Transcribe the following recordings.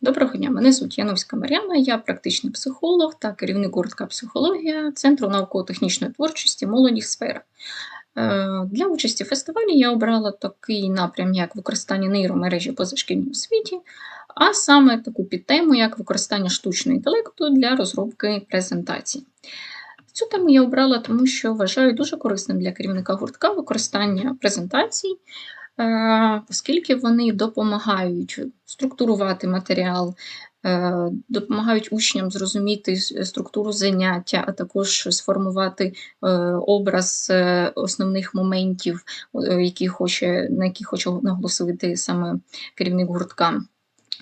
Доброго дня, мене звуть Яновська Мар'яна, я практичний психолог та керівник гуртка психологія Центру науково-технічної творчості молоді сфера. Е, Для участі в фестивалі я обрала такий напрям, як використання нейромережі позашкільній освіті, а саме таку підтему, як використання штучного інтелекту для розробки презентацій. Цю тему я обрала, тому що вважаю дуже корисним для керівника гуртка використання презентацій, оскільки вони допомагають структурувати матеріал, е, допомагають учням зрозуміти структуру заняття, а також сформувати е, образ е, основних моментів, е, які хоче, на які хоче наголосити саме керівник гуртка.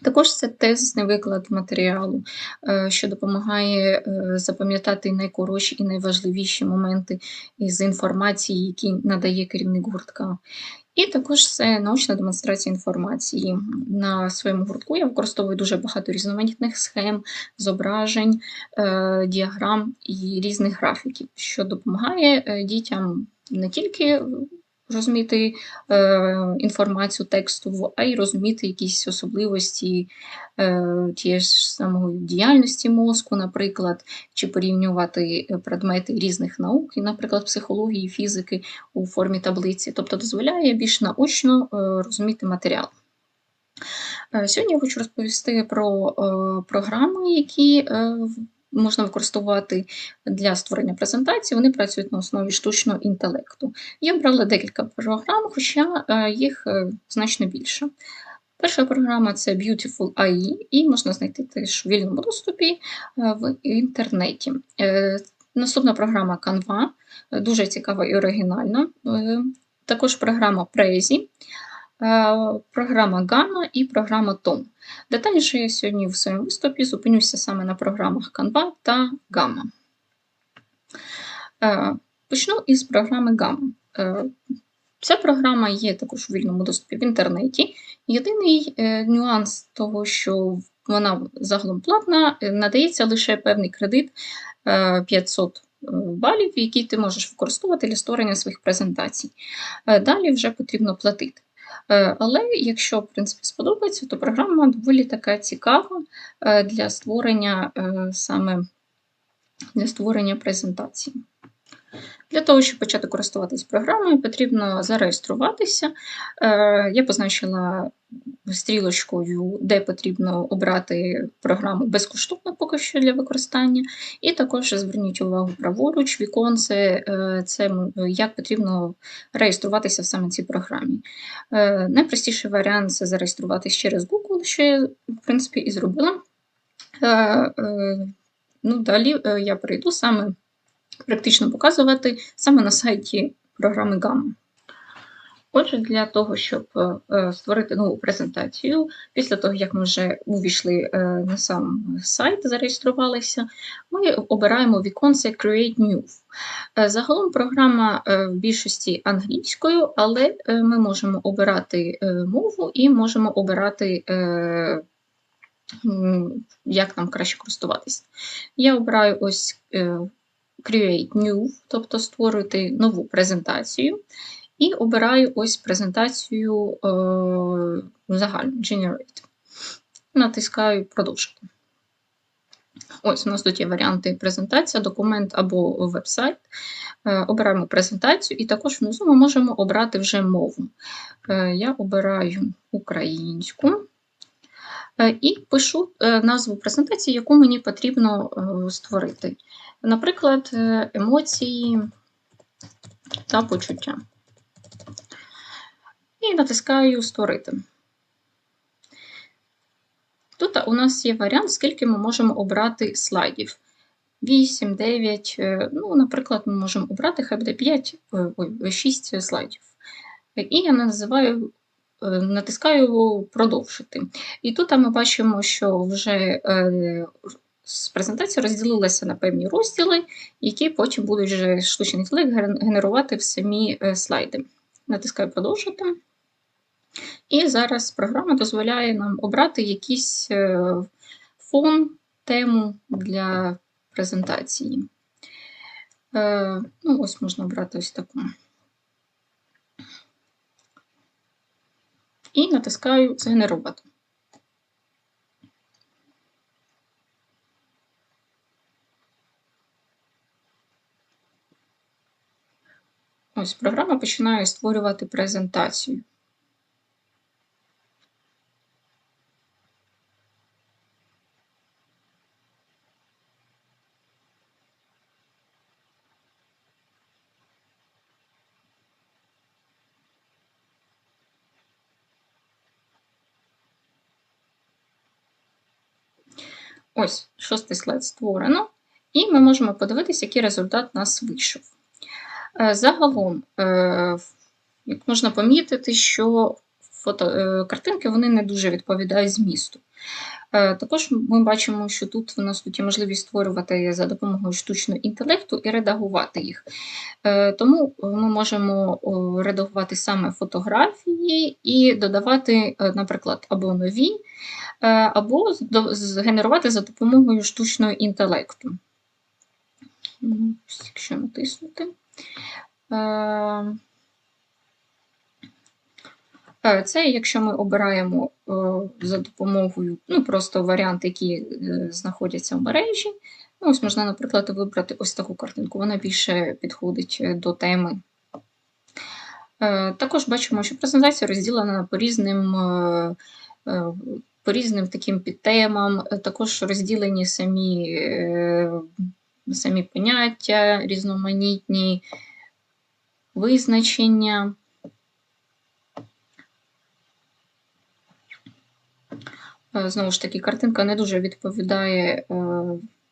Також це тезисний виклад матеріалу, е, що допомагає е, запам'ятати найкоротші і найважливіші моменти із інформації, які надає керівник гуртка. І також це научна демонстрація інформації. На своєму гуртку я використовую дуже багато різноманітних схем, зображень, е, діаграм і різних графіків, що допомагає дітям не тільки розуміти е, інформацію текстову, а й розуміти якісь особливості е, тієї ж самої діяльності мозку, наприклад, чи порівнювати е, предмети різних наук, наприклад, психології, фізики у формі таблиці, тобто дозволяє більш наочно е, розуміти матеріал. Е, Сьогодні я хочу розповісти про е, програми, які е, можна використовувати для створення презентації. Вони працюють на основі штучного інтелекту. Я обрала декілька програм, хоча е, їх е, значно більше. Перша програма це Beautiful AI, і можна знайти теж в вільному доступі е, в інтернеті. Наступна програма Canva, дуже цікава і оригінальна. Також програма Prezi, програма Gamma і програма Tom. Детальніше я сьогодні в своєму виступі зупинюся саме на програмах Canva та Gamma. Е, Почну із програми Gamma. Е, Ця програма є також у вільному доступі в інтернеті. Єдиний е, нюанс того, що вона загалом платна, е, надається лише певний кредит е, 500 е, балів, які ти можеш використовувати для створення своїх презентацій. Е, Далі вже потрібно платити. Е, Але якщо в принципі сподобається, то програма доволі така цікава е, для створення е, саме для створення презентації. Для того, щоб почати користуватись програмою, потрібно зареєструватися. Я позначила стрілочкою, де потрібно обрати програму безкоштовно поки що для використання. І також зверніть увагу праворуч, віконце, е, це як потрібно реєструватися в саме цій програмі. Е, Найпростіший варіант це зареєструватися через Google, що я, в принципі, і зробила. Е, Ну, далі я перейду саме практично показувати саме на сайті програми Gamma. Отже, для того, щоб е, е, створити нову презентацію, після того, як ми вже увійшли е, на сам сайт, зареєструвалися, ми обираємо віконце Create New. Загалом програма в більшості англійською, але ми можемо обирати мову і можемо обирати, як нам краще користуватися. Я обираю ось Create New, тобто створити нову презентацію. І обираю ось презентацію е, загальну Generate. Натискаю продовжити. Ось у нас тут є варіанти презентація, документ або веб-сайт. Е, обираємо презентацію, і також внизу ми можемо обрати вже мову. Е, я обираю українську е, і пишу е, назву презентації, яку мені потрібно е, створити. Наприклад, е, емоції та почуття. І натискаю Створити. Тут у нас є варіант, скільки ми можемо обрати слайдів. 8, 9, е, ну, наприклад, ми можемо обрати хай буде 5, е, ой, 6 слайдів. І я називаю, е, натискаю продовжити. І тут ми бачимо, що вже з презентації розділилася на певні розділи, які потім будуть вже штучний інтелект генерувати в самі слайди. Натискаю продовжити. І зараз програма дозволяє нам обрати якийсь е, фон, тему для презентації. Е, ну, Ось можна обрати ось таку. І натискаю згенерувати. Ось програма починає створювати презентацію. Ось шостий слайд створено, і ми можемо подивитися, який результат у нас вийшов. Е, загалом, е, як можна помітити, що фото, е, картинки вони не дуже відповідають змісту. Також ми бачимо, що тут в нас тут є можливість створювати за допомогою штучного інтелекту і редагувати їх. Тому ми можемо редагувати саме фотографії і додавати, наприклад, або нові, або згенерувати за допомогою штучного інтелекту. Якщо натиснути. Е, це якщо ми обираємо е, за допомогою, ну, просто варіанти, які е, знаходяться в мережі. Ну, Ось можна, наприклад, вибрати ось таку картинку, вона більше підходить до теми. Також бачимо, що презентація розділена по різним по різним таким підтемам, також розділені самі самі поняття, різноманітні визначення. Е, знову ж таки, картинка не дуже відповідає е,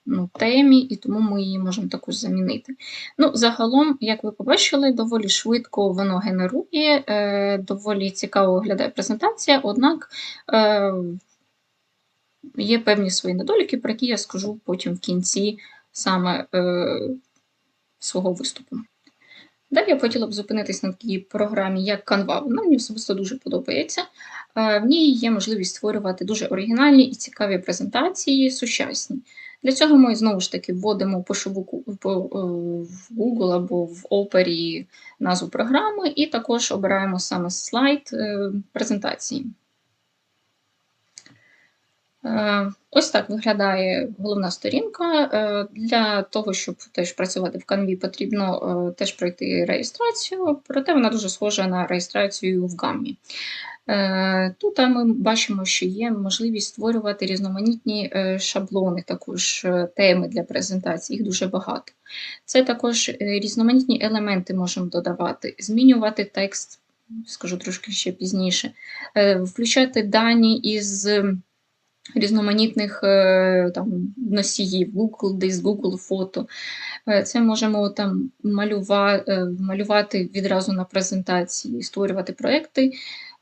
ну, темі, і тому ми її можемо також замінити. Ну, Загалом, як ви побачили, доволі швидко воно генерує, е, доволі цікаво виглядає презентація, однак є певні свої недоліки, про які я скажу потім в кінці саме свого виступу. Далі я хотіла б зупинитись на такій програмі, як Canva. Вона мені особисто дуже подобається. Е, в ній є можливість створювати дуже оригінальні і цікаві презентації, сучасні. Для цього ми знову ж таки вводимо пошуку е, в Google або в опері назву програми, і також обираємо саме слайд е, презентації. Е, ось так виглядає головна сторінка. Е, для того, щоб теж працювати в Canvі, потрібно е, теж пройти реєстрацію, проте вона дуже схожа на реєстрацію в гаммі. Тут ми бачимо, що є можливість створювати різноманітні шаблони, також теми для презентації, їх дуже багато. Це також різноманітні елементи можемо додавати, змінювати текст, скажу трошки ще пізніше, включати дані із різноманітних е, там, носіїв, Google Диск, Google фото. Е, це можемо там малювати, е, малювати відразу на презентації, створювати проекти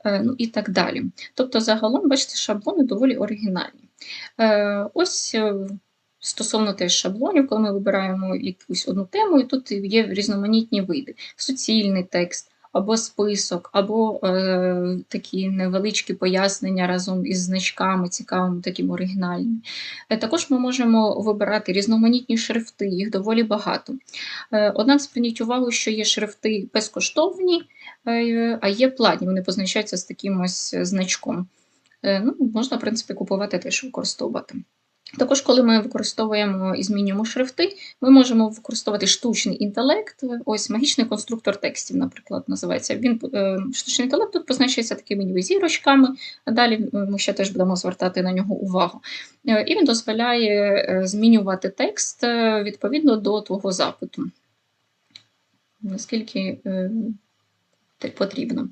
ну і так далі. Тобто, загалом, бачите, шаблони доволі оригінальні. Ось Стосовно теж шаблонів, коли ми вибираємо якусь одну тему, і тут є різноманітні види: суцільний текст, або список, або е, такі невеличкі пояснення разом із значками, цікавими, таким оригінальними. Е, також ми можемо вибирати різноманітні шрифти, їх доволі багато. Е, однак зверніть увагу, що є шрифти безкоштовні, е, а є платні, вони позначаються з таким ось значком. Е, ну, Можна, в принципі, купувати теж використовувати. Також, коли ми використовуємо і змінюємо шрифти, ми можемо використовувати штучний інтелект, ось магічний конструктор текстів, наприклад, називається. Він е, Штучний інтелект тут позначається такими ніби зірочками, далі ми ще теж будемо звертати на нього увагу. Е, і він дозволяє е, змінювати текст відповідно до твого запиту. Наскільки потрібно.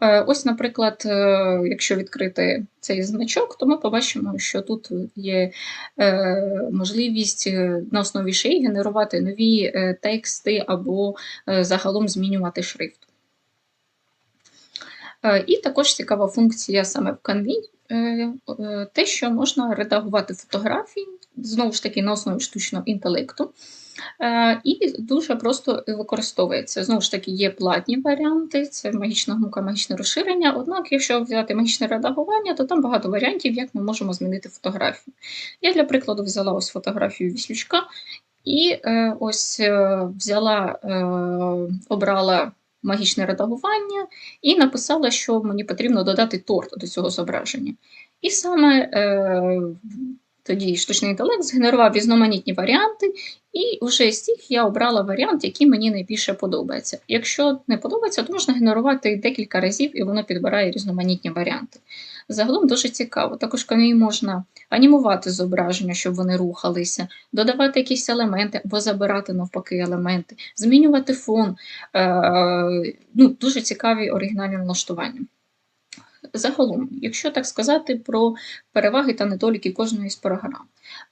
Е, ось, наприклад, е, якщо відкрити цей значок, то ми побачимо, що тут є е, можливість на основі шиї генерувати нові тексти або загалом змінювати шрифт. І також цікава функція саме в Canvі, те, що можна редагувати фотографії, знову ж таки, на основі штучного інтелекту. Е, і дуже просто використовується. Знову ж таки, є платні варіанти, це магічна гумка, магічне розширення. Однак, якщо взяти магічне редагування, то там багато варіантів, як ми можемо змінити фотографію. Я, для прикладу, взяла ось фотографію віслючка і е, ось е, взяла, обрала магічне редагування і написала, що мені потрібно додати торт до цього зображення. І саме тоді штучний інтелект згенерував різноманітні варіанти, і вже з цих я обрала варіант, який мені найбільше подобається. Якщо не подобається, то можна генерувати декілька разів, і воно підбирає різноманітні варіанти. Загалом дуже цікаво. Також коли можна анімувати зображення, щоб вони рухалися, додавати якісь елементи або забирати навпаки елементи, змінювати фон. Е, ну, Дуже цікаві оригінальні налаштування. Загалом, якщо так сказати про переваги та недоліки кожної з програм.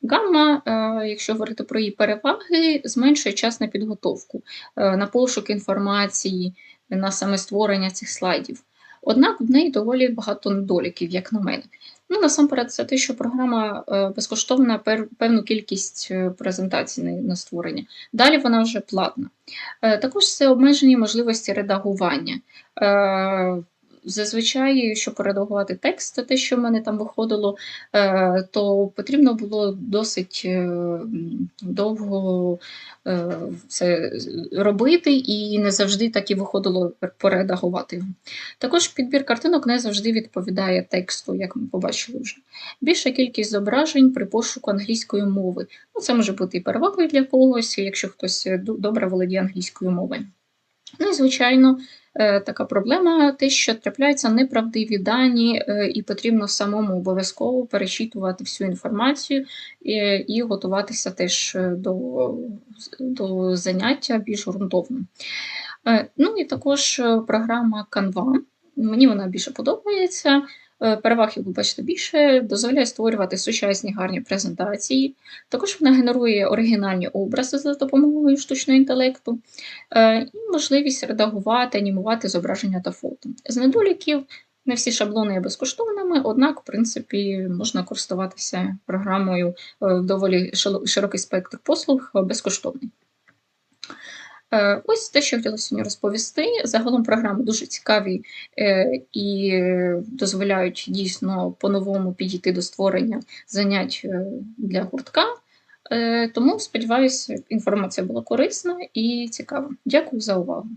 Гамма, е, якщо говорити про її переваги, зменшує час на підготовку, е, на пошук інформації, на саме створення цих слайдів. Однак в неї доволі багато недоліків, як на мене. Ну, насамперед, це те, що програма е, безкоштовна певну кількість презентацій на створення. Далі вона вже платна. Також це обмежені можливості редагування. Зазвичай, щоб поредагувати текст, те, що в мене там виходило, е, то потрібно було досить е, довго е, це робити, і не завжди так і виходило поредагувати. Також підбір картинок не завжди відповідає тексту, як ми побачили вже. Більша кількість зображень при пошуку англійської мови. Ну, Це може бути і перевагою для когось, якщо хтось добре володіє англійською мовою. Ну і, звичайно, така проблема, те, що трапляються неправдиві дані, е, і потрібно самому обов'язково перечитувати всю інформацію і, і готуватися теж е, до, до заняття більш ґрунтовно. Ну і також програма Canva. Мені вона більше подобається. Е, переваг, як ви бачите, більше, дозволяє створювати сучасні гарні презентації. Також вона генерує оригінальні образи за допомогою штучного інтелекту е, і можливість редагувати, анімувати зображення та фото. З недоліків не всі шаблони є безкоштовними, однак, в принципі, можна користуватися програмою е, доволі широкий спектр послуг безкоштовний. Е, ось те, що хотіла сьогодні розповісти. Загалом програми дуже цікаві е, і дозволяють дійсно по-новому підійти до створення занять е, для гуртка. Тому, сподіваюся, інформація була корисна і цікава. Дякую за увагу.